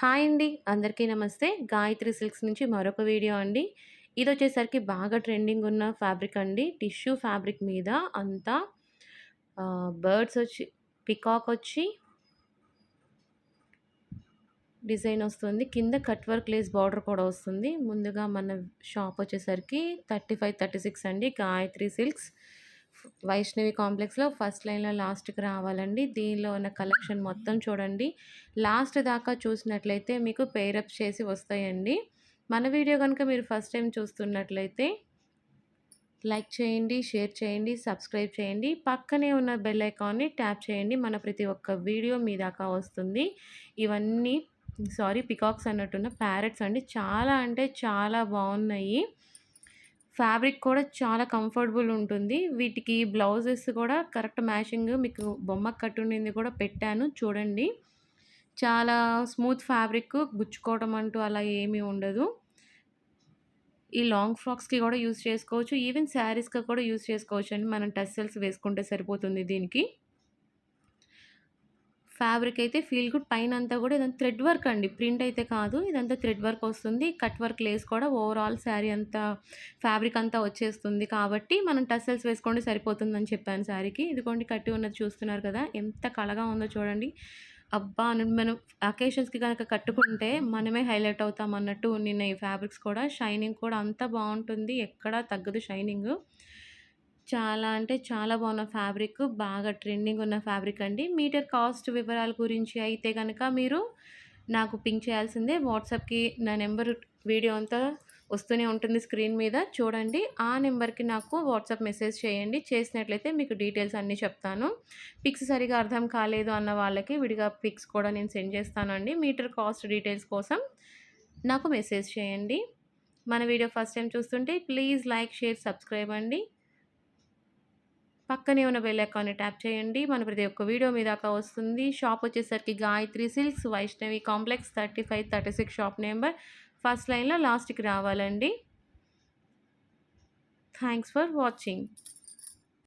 Hi అండి. అందరికీ నమస్తే. గాయత్రి సిల్క్స్ నుంచి మరొక వీడియో అండి. ఇది వచ్చేసరికి బాగా ట్రెండింగ్ ఉన్న ఫ్యాబ్రిక్ అండి. టిష్యూ ఫ్యాబ్రిక్ మీద అంతా బర్డ్స్ వచ్చి పికాక్ వచ్చి డిజైన్ వస్తుంది. కింద కట్ వర్క్ లేస్ బార్డర్ కూడా వస్తుంది. ముందుగా మన షాప్ వచ్చేసరికి థర్టీ ఫైవ్ థర్టీ సిక్స్ అండి గాయత్రి సిల్క్స్. వైష్ణవి కాంప్లెక్స్లో ఫస్ట్ లైన్లో లాస్ట్కి రావాలండి. దీనిలో ఉన్న కలెక్షన్ మొత్తం చూడండి. లాస్ట్ దాకా చూసినట్లయితే మీకు పేరప్ చేసి వస్తాయండి. మన వీడియో కనుక మీరు ఫస్ట్ టైం చూస్తున్నట్లయితే లైక్ చేయండి షేర్ చేయండి సబ్స్క్రైబ్ చేయండి. పక్కనే ఉన్న బెల్ ఐకాన్ని ట్యాప్ చేయండి. మన ప్రతి ఒక్క వీడియో మీ దాకా వస్తుంది. ఇవన్నీ సారీ పికాక్స్ అన్నట్టున్న ప్యారెట్స్ అండి. చాలా అంటే చాలా బాగున్నాయి. ఫ్యాబ్రిక్ కూడా చాలా కంఫర్టబుల్ ఉంటుంది. వీటికి బ్లౌజెస్ కూడా కరెక్ట్ మ్యాచింగ్ మీకు బొమ్మ కట్టుండింది కూడా పెట్టాను. చూడండి. చాలా స్మూత్ ఫ్యాబ్రిక్ గుచ్చుకోవడం అంటూ అలా ఏమీ ఉండదు. ఈ లాంగ్ ఫ్రాక్స్కి కూడా యూస్ చేసుకోవచ్చు. ఈవెన్ శారీస్కి కూడా యూస్ చేసుకోవచ్చు అండి మనం టెస్సెల్స్ వేసుకుంటే సరిపోతుంది దీనికి. ఫ్యాబ్రిక్ అయితే ఫీల్ గుడ్. పైన అంతా కూడా ఇదంతా థ్రెడ్ వర్క్ అండి. ప్రింట్ అయితే కాదు. ఇదంతా థ్రెడ్ వర్క్ వస్తుంది. కట్ వర్క్ లేస్ కూడా ఓవరాల్ శారీ అంతా ఫ్యాబ్రిక్ అంతా వచ్చేస్తుంది కాబట్టి మనం టసల్స్ వేసుకోండి సరిపోతుందని చెప్పాను శారీకి. ఇదిగోండి కట్టి ఉన్నది చూస్తున్నారు కదా. ఎంత కళగా ఉందో చూడండి. అబ్బా! మనం అకేషన్స్కి కనుక కట్టుకుంటే మనమే హైలైట్ అవుతాం అన్నట్టు నిన్న ఈ ఫ్యాబ్రిక్స్ కూడా. షైనింగ్ కూడా అంత బాగుంటుంది. ఎక్కడా తగ్గదు షైనింగ్. చాలా అంటే చాలా బాగున్న ఫ్యాబ్రిక్. బాగా ట్రెండింగ్ ఉన్న ఫ్యాబ్రిక్ అండి. మీటర్ కాస్ట్ వివరాల గురించి అయితే కనుక మీరు నాకు పింక్ చేయాల్సిందే. వాట్సాప్కి నా నెంబర్ వీడియో అంతా వస్తూనే ఉంటుంది స్క్రీన్ మీద. చూడండి. ఆ నెంబర్కి నాకు వాట్సాప్ మెసేజ్ చేయండి. చేసినట్లయితే మీకు డీటెయిల్స్ అన్నీ చెప్తాను. పిక్స్ సరిగా అర్థం కాలేదు అన్న వాళ్ళకి విడిగా పిక్స్ కూడా నేను సెండ్ చేస్తానండి. మీటర్ కాస్ట్ డీటెయిల్స్ కోసం నాకు మెసేజ్ చేయండి. మన వీడియో ఫస్ట్ టైం చూస్తుంటే ప్లీజ్ లైక్ షేర్ సబ్స్క్రైబ్ అండి. పక్కనే ఉన్న బెల్ ఐకాన్ని ట్యాప్ చేయండి. మన ప్రతి ఒక్క వీడియో మీ దాకా వస్తుంది. షాప్ వచ్చేసరికి Gayatri silks Vaishnavi complex thirty five thirty six shop number. First లైన్లో లాస్ట్కి రావాలండి. Thanks for watching.